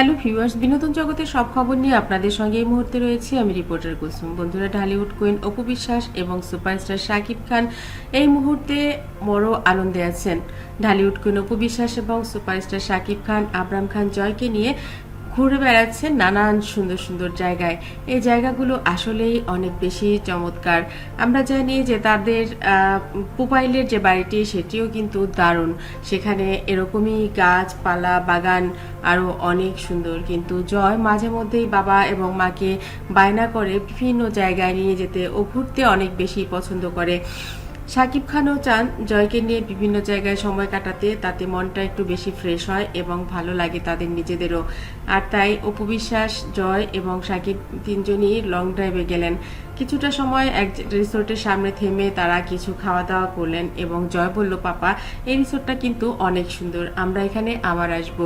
Hello viewers, বিনোদন জগতের সব খবর নিয়ে আপনাদের সঙ্গে এই মুহূর্তে রয়েছি। আমি রিপোর্টার কুসুম বন্ধুরা, ঢালিউড কুইন অপু বিশ্বাস এবং সুপারস্টার শাকিব খান এই মুহূর্তে বড় আনন্দে আছেন। ঢালিউড কুইন অপু বিশ্বাস এবং সুপারস্টার শাকিব খান, আবরাম খান জয়কে নিয়ে ঘুরে বেড়াচ্ছেন নানান সুন্দর সুন্দর জায়গায়। এই জায়গাগুলো আসলেই অনেক বেশি চমৎকার। আমরা জানি যে তাদের পুপাইলের যে বাড়িটি, সেটিও কিন্তু দারুণ। সেখানে এরকমই গাছপালা, বাগান আরও অনেক সুন্দর কিন্তু জয়। মাঝে মধ্যেই বাবা এবং মাকে বায়না করে বিভিন্ন জায়গায় নিয়ে যেতে ও ঘুরতে অনেক বেশি পছন্দ করে। শাকিব খানও চান জয়কে নিয়ে বিভিন্ন জায়গায় সময় কাটাতে, তাতে মনটা একটু বেশি ফ্রেশ হয় এবং ভালো লাগে তাদের নিজেদেরও। আর তাই অপু বিশ্বাস, জয় এবং শাকিব তিনজনই লং ড্রাইভে গেলেন। কিছুটা সময় এক রিসোর্টের সামনে থেমে তারা কিছু খাওয়া দাওয়া করলেন এবং জয় বলল, পাপা, এই রিসোর্টটা কিন্তু অনেক সুন্দর, আমরা এখানে আবার আসব।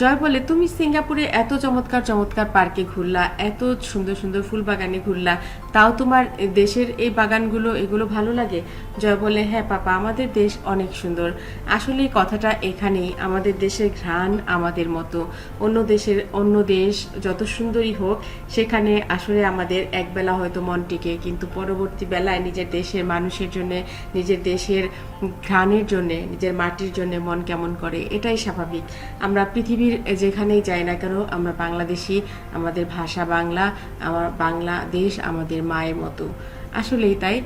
জয় বলে তুমি সিঙ্গাপুরে এত চমৎকার চমৎকার পার্কে ঘুরলা, এত সুন্দর সুন্দর ফুল বাগানে ঘুরলা, তাও তোমার দেশের এই বাগানগুলো, এগুলো ভালো লাগে? জয় বলে হ্যাঁ পাপা, আমাদের দেশ অনেক সুন্দর। আসলে কথাটা এখানেই, আমাদের দেশের ঘ্রাণ আমাদের মতো। অন্য দেশের, অন্য দেশ যত সুন্দরই হোক, সেখানে আসলে আমাদের একবেলা হয়তো মন টিকে, কিন্তু পরবর্তী বেলায় নিজের দেশের মানুষের জন্য, নিজের দেশের ঘ্রাণের জন্যে, নিজের মাটির জন্য মন কেমন করে, এটাই স্বাভাবিক। আমরা পৃথিবীর যেখানেই যাই না কেন, আমরা বাংলাদেশি, আমাদের ভাষা বাংলা, আমার বাংলাদেশ আমাদের মায়ের মতো। আসলেই তাই।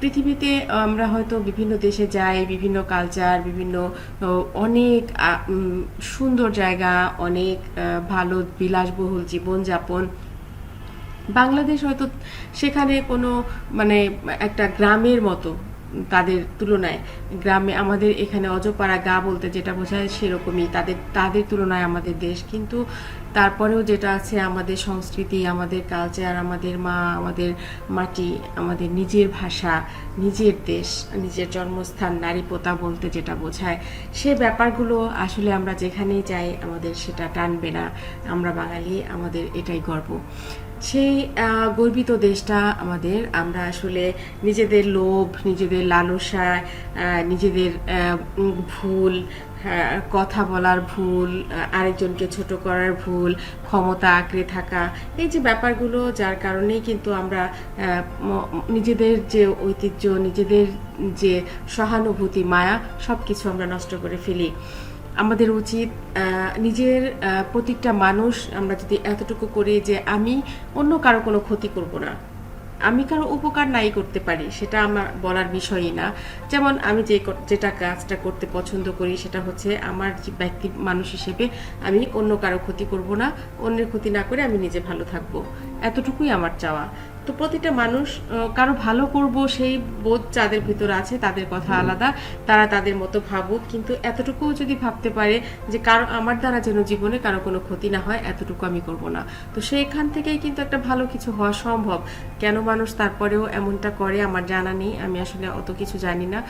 পৃথিবীতে আমরা হয়তো বিভিন্ন দেশে যাই, বিভিন্ন কালচার বিভিন্ন অনেক সুন্দর জায়গা, অনেক ভালো, বিলাসবহুল জীবনযাপন। বাংলাদেশ হয়তো সেখানে কোনো মানে একটা গ্রামের মতো তাদের তুলনায়। গ্রামে আমাদের এখানে অজপাড়া গা বলতে যেটা বোঝায় সেরকমই তাদের তাদের তুলনায় আমাদের দেশ। কিন্তু তারপরেও যেটা আছে, আমাদের সংস্কৃতি, আমাদের কালচার আমাদের মা, আমাদের মাটি, আমাদের নিজের ভাষা, নিজের দেশ, নিজের জন্মস্থান, নারী পোতা বলতে যেটা বোঝায়, সে ব্যাপারগুলো আসলে আমরা যেখানেই যাই, আমাদের সেটা টানবে না। আমরা বাঙালি, আমাদের এটাই গর্ব। সেই গর্বিত দেশটা আমাদের। আমরা আসলে নিজেদের লোভ, নিজেদের লালসা নিজেদের ভুল কথা বলার ভুল আরেকজনকে ছোট করার ভুল, ক্ষমতা আঁকড়ে থাকা, এই যে ব্যাপারগুলো যার কারণেই কিন্তু আমরা নিজেদের যে ঐতিহ্য, নিজেদের যে সহানুভূতি, মায়া সব কিছু আমরা নষ্ট করে ফেলি। আমাদের উচিত নিজের প্রত্যেকটা মানুষ আমরা যদি এতটুকু করি যে আমি অন্য কারও কোনো ক্ষতি করব না। আমি কারও উপকার নাই করতে পারি, সেটা আমার বলার বিষয়ই না। যেমন আমি যে যেটা কাজটা করতে পছন্দ করি, সেটা হচ্ছে আমার ব্যক্তি মানুষ হিসেবে আমি অন্য কারও ক্ষতি করব না, অন্যের ক্ষতি না করে আমি নিজে ভালো থাকব। এতটুকুই আমার চাওয়া। তো প্রতিটা মানুষ কারও ভালো করব সেই বোধ যাদের ভিতর আছে তাদের কথা আলাদা তারা তাদের মতো ভাবুক। কিন্তু এতটুকুও যদি ভাবতে পারে যে কারও আমার দ্বারা যেন জীবনে কারও কোনো ক্ষতি না হয় এতটুকু আমি করব না। তো সেইখান থেকেই কিন্তু একটা ভালো কিছু হওয়া সম্ভব। কেন মানুষ তারপরেও এমনটা করে আমার জানা নেই আমি আসলে অত কিছু জানি না।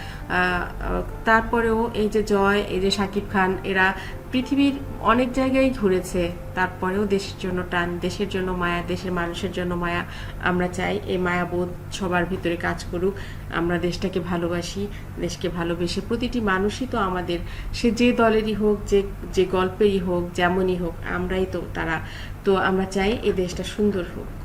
তারপরেও এই যে জয় এই যে শাকিব খান এরা পৃথিবীর অনেক জায়গায় ঘুরেছে, তারপরেও দেশের জন্য টান, দেশের জন্য মায়া, দেশের মানুষের জন্য মায়া। আমরা চাই এই মায়াবোধ সবার ভিতরে কাজ করুক। আমরা দেশটাকে ভালোবাসি, দেশকে ভালোবেসে প্রতিটি মানুষই তো আমাদের। সে যে দলেরই হোক, যে যে গল্পেরই হোক, যেমনই হোক, আমরাই তো তারা। তো আমরা চাই এই দেশটা সুন্দর হোক।